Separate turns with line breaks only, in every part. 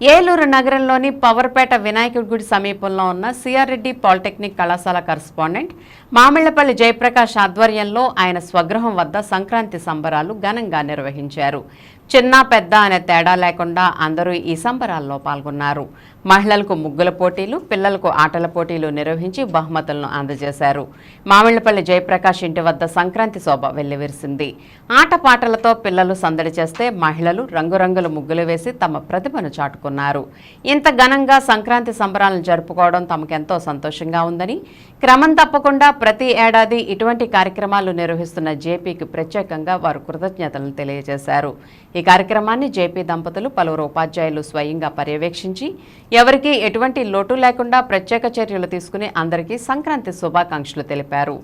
ఏలూరు నగరంలోని పవర్పేట వినాయకుడి గుడి సమీపంలో ఉన్న సిఆర్ రెడ్డి పాలిటెక్నిక్ కళాశాల కరస్పాండెంట్ మామిళ్ళపల్లి జయప్రకాష్ ఆధ్వర్యంలో ఆయన స్వగృహం వద్ద సంక్రాంతి సంబరాలు ఘనంగా నిర్వహించారు. చిన్న పెద్ద అనే తేడా లేకుండా అందరూ ఈ సంబరాల్లో పాల్గొన్నారు. మహిళలకు ముగ్గుల పోటీలు పిల్లలకు ఆటల పోటీలు నిర్వహించి బహుమతులను అందజేశారు. మామిళ్ళపల్లి జయప్రకాష్ ఇంటి వద్ద సంక్రాంతి శోభ వెల్లివిరిసింది. ఆటపాటలతో పిల్లలు సందడి చేస్తే మహిళలు రంగురంగుల ముగ్గులు వేసి తమ ప్రతిభను చాటుకున్నారు. ఇంత ఘనంగా సంక్రాంతి సంబరాలను జరుపుకోవడం తమకెంతో సంతోషంగా ఉందని క్రమం తప్పకుండా ప్రతి ఏడాది ఇటువంటి కార్యక్రమాలు నిర్వహిస్తున్న జేపీకి ప్రత్యేకంగా వారు కృతజ్ఞతలను తెలియజేశారు. ఈ కార్యక్రమాన్ని జేపీ దంపతులు పలువురు ఉపాధ్యాయులు స్వయంగా పర్యవేక్షించి ఎవరికీ ఎటువంటి లోటు లేకుండా ప్రత్యేక చర్యలు తీసుకుని అందరికీ సంక్రాంతి శుభాకాంక్షలు తెలిపారు.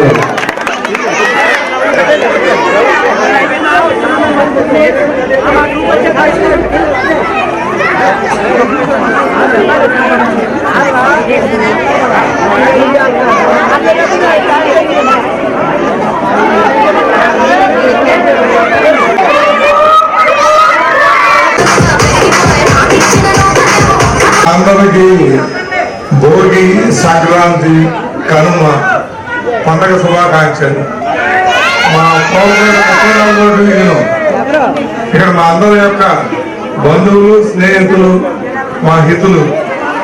है అందరికీ భోగి సంక్రాంతి కనుమ పండగ శుభాకాంక్షలు. మా పౌరుల ఇక్కడ మా అందరి యొక్క బంధువులు స్నేహితులు మా హితులు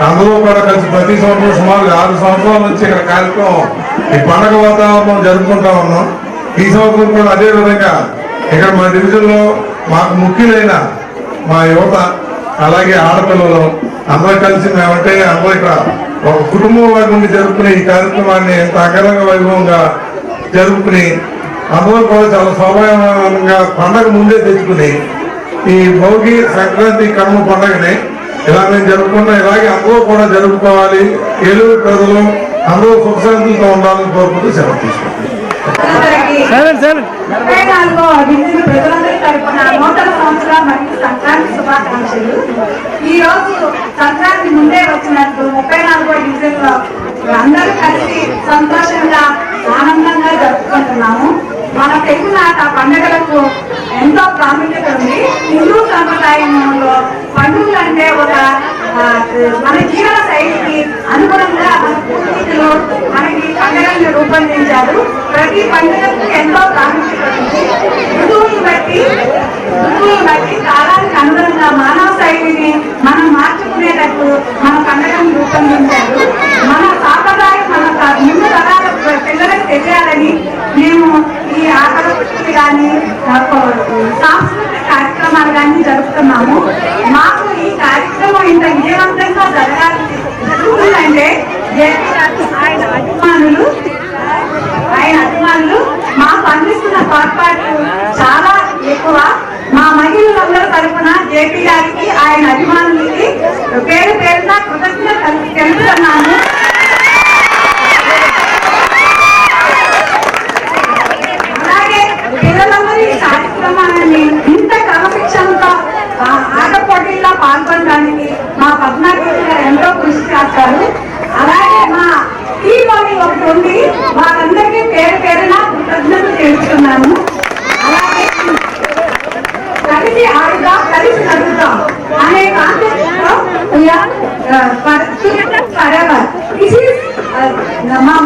అందరూ కూడా కలిసి ప్రతి సంవత్సరం సుమారు ఆరు సంవత్సరాల నుంచి ఇక్కడ కార్యక్రమం ఈ పండగ వాతావరణం జరుపుకుంటా ఉన్నాం. ఈ సంవత్సరం కూడా అదే విధంగా ఇక్కడ మా డివిజన్లో మాకు ముఖ్యులైన మా యువత అలాగే ఆడపిల్లలు అందరూ కలిసి మేమంటే అందరూ ఇక్కడ ఒక కుటుంబం లాగా నుండి జరుపుకునే ఈ కార్యక్రమాన్ని ఎంత అంగరంగ వైభవంగా జరుపుకుని అందరూ కూడా చాలా స్వాభావికంగా పండగ ముందే తెచ్చుకుని ఈ భోగి సంక్రాంతి కర్మ పండగని ఇలా మేము జరుపుకుంటాం ఇలాగే అందరూ కూడా జరుపుకోవాలి. ఏలూరు ప్రజలు అందరూ సుఖశాంతులతో ఉండాలని కోరుకుంటూ సెలవు తీసుకుంటాం
ముప్పై నాలుగో డివిజన్ ప్రజలందరి తరపున నూతన సంవత్సరం మరియు సంక్రాంతి శుభాకాంక్షలు ఈ రోజు సంక్రాంతి ముందే వచ్చినట్టు ముప్పై నాలుగో డివిజన్లో అందరూ కలిసి సంతోషంగా ఆనందంగా జరుపుకుంటున్నాము మన తెలుగునాట పండుగలకు ఎంతో ప్రాముఖ్యత ఉంది హిందూ సంప్రదాయంలో పండుగలు అంటే ఒక మన జీవన శైలికి అనుగుణంగా మన పూర్వీకులు మనకి పండుగ రూపొందించారు. ప్రతి పండుగకు ఎంతో ప్రాముఖ్యత ఉంది ఋతువుని బట్టి ఋతువుని బట్టి కాలానికి అనుగుణంగా మానవ శైలిని మనం మార్చుకునేటట్టు మన పండుగను రూపొందించారు మన సాంప్రదాయం మన త- ముందు తరాల ప- పిల్లలకు తెలియాలని మేము ఈ ఆకలి కానీ సాంస్కృతిక కార్యక్రమాలు కానీ జరుపుతున్నాము మాకు ఈ కార్యక్రమం ఇంత విజయవంతంగా జరగాలి జరుగుతుందంటే జేపీ గారు ఆయన అభిమానులు ఆయన అభిమానులు మాకు అందిస్తున్న తోడ్పాటు చాలా ఎక్కువ. మా మహిళలందరి తరఫున జేపీ గారికి ఆయన అభిమానులకి పేరు పేరున కృతజ్ఞత తెలుపుతున్నాను. అలాగే పిల్లలందరూ ఈ కార్యక్రమాన్ని ఇంత క్రమశిక్షణతో ఆటపోటీల్లో ఆట పోటీల్లో పాల్గొనడానికి మా పద్మాకర్ గారు ఎంతో కృషి చేస్తారు. అలాగే మా టీం ఒకటి ఉంది వారందరికీ పేరు పేరున కృతజ్ఞత తెలుసుకున్నాను అలాగే కలిసి ఆడుదాం కలిసి నడుగుతాం అనే కాన్సెప్ట్ లో పరవ మా